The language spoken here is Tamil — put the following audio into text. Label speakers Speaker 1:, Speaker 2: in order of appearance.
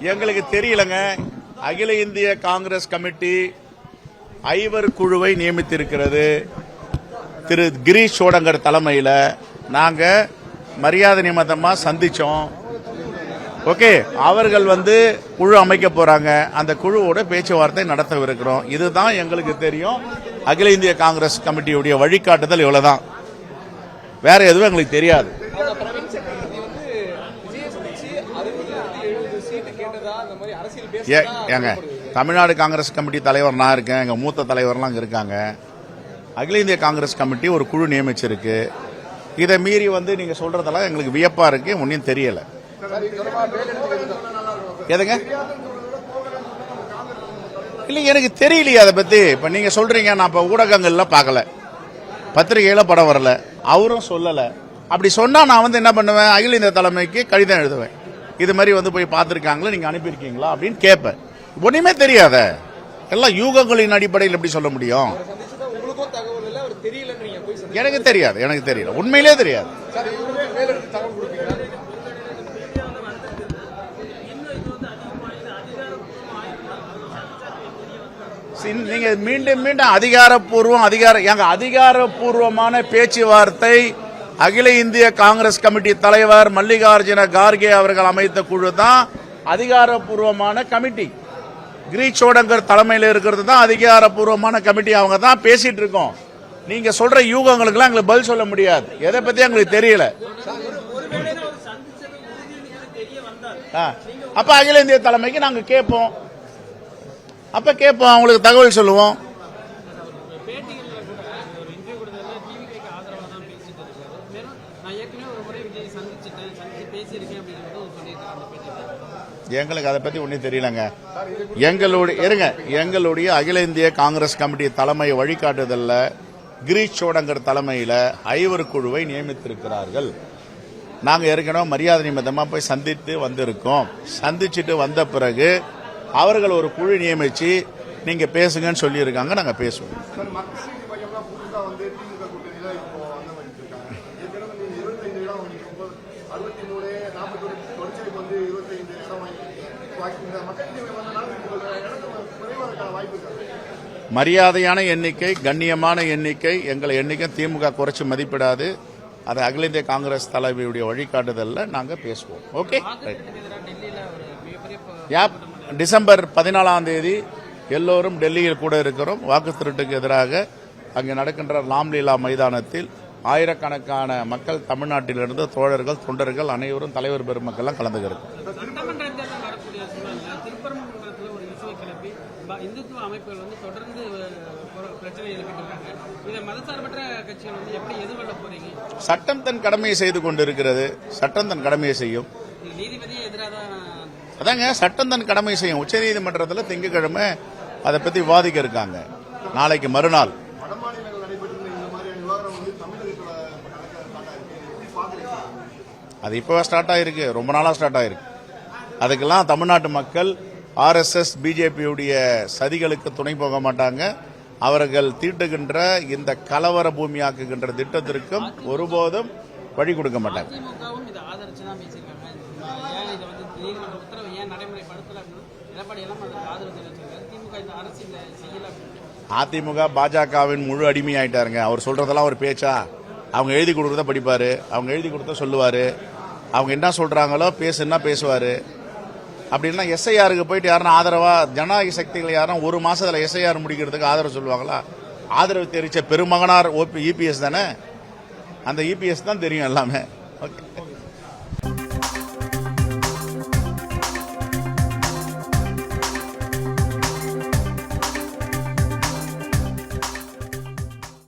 Speaker 1: எங்களுக்கு தெரியலங்க. அகில இந்திய காங்கிரஸ் கமிட்டி ஐவர் குழுவை நியமித்திருக்கிறது. திரு கிரீஷ் சோடங்கர் தலைமையில் நாங்கள் மரியாதை நிமித்தமா சந்தித்தோம் ஓகே அவர்கள் வந்து குழு அமைக்க போகிறாங்க அந்த குழுவோட பேச்சுவார்த்தை நடத்தவிருக்கிறோம். இதுதான் எங்களுக்கு தெரியும். அகில இந்திய காங்கிரஸ் கமிட்டியுடைய வழிகாட்டுதல் இவ்வளோதான் வேற எதுவும் எங்களுக்கு தெரியாது. ஏங்க தமிழ்நாடு காங்கிரஸ் கமிட்டி தலைவர் நான் இருக்கேன் எங்க மூத்த தலைவர்லாம் அங்க இருக்காங்க. அகில இந்திய காங்கிரஸ் கமிட்டி ஒரு குழு நியமிச்சிருக்கு. இதை மீறி வந்து நீங்க சொல்றதெல்லாம் எங்களுக்கு வியப்பா இருக்கு ஒன்றும் தெரியல. எதுங்க? இல்ல எனக்கு தெரியலையே அதை பத்தி. இப்ப நீங்க சொல்றீங்க நான் இப்ப ஊடகங்கள்ல பார்க்கல. பத்திரிகையில படம் வரல. அவரும் சொல்லல. அப்படி சொன்னா நான் வந்து என்ன பண்ணுவேன்? அகில இந்திய தலைமைக்கு கடிதம் எழுதுவேன். இது மாதிரி வந்து போய் பார்த்துருக்காங்களா நீங்கள் அனுப்பியிருக்கீங்களா அப்படின்னு கேட்பேன். ஒன்றுமே தெரியாத. எல்லாம் யூகங்களின் அடிப்படையில் எப்படி சொல்ல முடியும்? எனக்கு தெரியாது எனக்கு தெரியல. உண்மையிலே தெரியாது. சின்- நீங்க மீண்டும் மீண்டும் அதிகாரப்பூர்வம் அதிகார எங்க அதிகாரப்பூர்வமான பேச்சுவார்த்தை அகில இந்திய காங்கிரஸ் கமிட்டி தலைவர் மல்லிகார்ஜுன கார்கே அவர்கள் அமைத்த குழு தான் அதிகாரப்பூர்வமான கமிட்டி. கிரீச் சோடங்கர் தலைமையில் இருக்கிறது தான் அதிகாரப்பூர்வமான கமிட்டி. அவங்க தான் பேசிட்டு இருக்கோம். நீங்க சொல்ற யூகங்களுக்குலாம் எங்களுக்கு பதில் சொல்ல முடியாது. எதை பத்தி எங்களுக்கு தெரியல. ஆ. அப்ப அகில இந்திய தலைமைக்கு நாங்க கேட்போம். அப்ப கேட்போம். அவங்களுக்கு தகவல் சொல்லுவோம்
Speaker 2: பேட்டிகளில் கூட ஒரு இன்டர்வியூ கொடுத்ததுல டிவிக்கு ஆதரவாக தான் பேசிட்டு இருக்காரு வெறும் நான் ஏற்கனவே ஒரு முறை விஜய் சந்திச்சிட்டேன் சந்திச்சு பேசியிருக்கேன்
Speaker 1: எங்களுக்கு அதை பத்தி ஒன்றும் தெரியலங்க. எங்களுடைய இருங்க எங்களுடைய அகில இந்திய காங்கிரஸ் கமிட்டி தலைமை வழிகாட்டுதல்ல கிரீஷ் சோடங்கர் தலைமையில ஐவர் குழுவை நியமித்திருக்கிறார்கள். நாங்க ஏற்கனவே மரியாதை நிமித்தமா போய் சந்தித்து வந்திருக்கோம். சந்திச்சுட்டு வந்த பிறகு அவர்கள் ஒரு குழு நியமிச்சு நீங்க பேசுங்கன்னு சொல்லியிருக்காங்க நாங்க பேசுவோம். மரியாதையான எண்ணிக்கை கண்ணியமான எண்ணிக்கை எங்களை எண்ணிக்கை திமுக குறைச்சு மதிப்பிடாது. அதை அகில இந்திய காங்கிரஸ் தலைவியுடைய வழிகாட்டுதல்ல நாங்கள் பேசுவோம். ஓகே ரைட் யாப் டிசம்பர் பதினாலாம் தேதி எல்லோரும் டெல்லியில் கூட இருக்கிறோம். வாக்கு திருட்டுக்கு எதிராக அங்கே நடக்கின்ற ராம்லீலா மைதானத்தில் ஆயிரக்கணக்கான மக்கள் தமிழ்நாட்டிலிருந்து தோழர்கள் தொண்டர்கள் அனைவரும் தலைவர் பெருமக்கள்லாம்
Speaker 2: கலந்துகிறோம் இந்துத்துவ அமைப்புகள் வந்து தொடர்ந்து பிரச்சனை இருக்காங்க இதை மதசார்பற்ற கட்சிகள் வந்து எப்படி எதிர்கொள்ள போறீங்க?
Speaker 1: சட்டம் தன் கடமையை செய்து கொண்டிருக்கிறது. சட்டம் தன் கடமையை செய்யும்.
Speaker 2: நீதிபதியே எதிராக
Speaker 1: அதாங்க சட்டம் தன் கடமை செய்யும். உச்சநீதிமன்றத்தில் திங்கட்கிழமை அதை பத்தி விவாதிக்க இருக்காங்க. நாளைக்கு மறுநாள். அது இப்போ ஸ்டார்ட் ஆயிருக்கு. ரொம்ப நாளா ஸ்டார்ட் ஆயிருக்கு. அதுக்கெல்லாம் தமிழ்நாட்டு மக்கள் ஆர்எஸ்எஸ் பிஜேபியுடைய சதிகளுக்கு துணை போக மாட்டாங்க. அவர்கள் தீட்டுகின்ற இந்த கலவர பூமியாக்குகின்ற திட்டத்திற்கும் ஒருபோதும் வழி கொடுக்க மாட்டாங்க. அதிமுக பாஜகவின் முழு அடிமையாயிட்டாருங்க. அவர் சொல்றதெல்லாம் ஒரு பேச்சா? அவங்க எழுதி கொடுக்கறத படிப்பாரு. அவங்க எழுதி கொடுத்த சொல்லுவாரு. அவங்க என்ன சொல்றாங்களோ பேசுன்னா பேசுவாரு. அப்படின்னா எஸ்ஐஆருக்கு போயிட்டு யாரும் ஆதரவா ஜனநாயக சக்திகள் யாரும் ஒரு மாசத்துல எஸ்ஐஆர் முடிக்கிறதுக்கு ஆதரவு சொல்லுவாங்களா? ஆதரவு தெரிவிச்ச பெருமகனார் ஓபி இபிஎஸ் தானே? அந்த இபிஎஸ் தான் தெரியும் எல்லாமே. ஓகே.